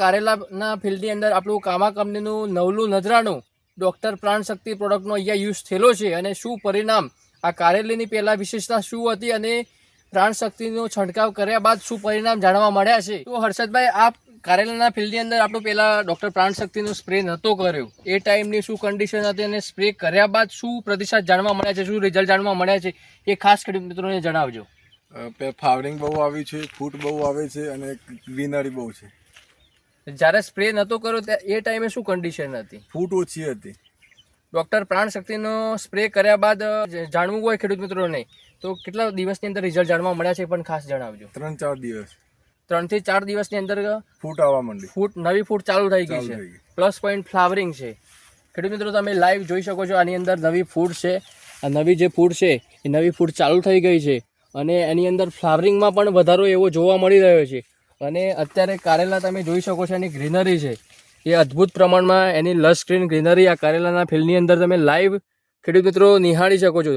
કારેલાના ફિલ્ડની અંદર આપણું કામા કંપનીનું નવલું નજરાણું ડૉક્ટર પ્રાણશક્તિ પ્રોડક્ટનો અહીંયા યુઝ થયેલો છે અને શું પરિણામ? આ કારેલીની પહેલાં વિશેષતા શું હતી અને પ્રાણશક્તિનો છંટકાવ કર્યા બાદ શું પરિણામ જાણવા મળ્યા છે? તો હર્ષદભાઈ આપ કારેલાના ફિલ્ડની અંદર આપણું પહેલાં ડૉક્ટર પ્રાણશક્તિનો સ્પ્રે નહોતો કર્યો. એ ટાઈમની શું કન્ડિશન હતી અને સ્પ્રે કર્યા બાદ શું પ્રતિસાદ જાણવા મળ્યા છે? શું રિઝલ્ટ જાણવા મળ્યા છે? એ ખાસ કરી મિત્રોને જણાવજો. ફાવરિંગ બહુ આવી છે, ફૂટ બહુ આવે છે અને ગ્રીનરી બહુ છે. જ્યારે સ્પ્રે નહોતો કર્યો એ ટાઈમે શું કન્ડિશન હતી? ફૂટ ઓછી હતી. ડૉક્ટર પ્રાણશક્તિનો સ્પ્રે કર્યા બાદ જાણવું હોય ખેડૂત મિત્રોને તો કેટલા દિવસની અંદર રિઝલ્ટ જાણવા મળ્યા છે પણ ખાસ જણાવજો. ત્રણ ચાર દિવસ. ત્રણથી ચાર દિવસની અંદર ફૂટ આવવા માંડી. ફૂટ નવી ફૂટ ચાલુ થઈ ગઈ છે. પ્લસ પોઈન્ટ ફ્લાવરિંગ છે. ખેડૂત મિત્રો તમે લાઈવ જોઈ શકો છો આની અંદર નવી ફૂડ છે. આ નવી જે ફૂડ છે એ નવી ફૂડ ચાલુ થઈ ગઈ છે. અને એની અંદર ફ્લાવરિંગમાં પણ વધારો એવો જોવા મળી રહ્યો છે. અને અત્યારે કારેલા તમે જોઈ શકો છો એની ગ્રીનરી છે. એ અદ્ભુત પ્રમાણમાં એની લસ ગ્રીન ગ્રીનરી આ કારેલાના ફિલ્ડની અંદર તમે લાઈવ ખેડૂત મિત્રો નિહાળી શકો છો.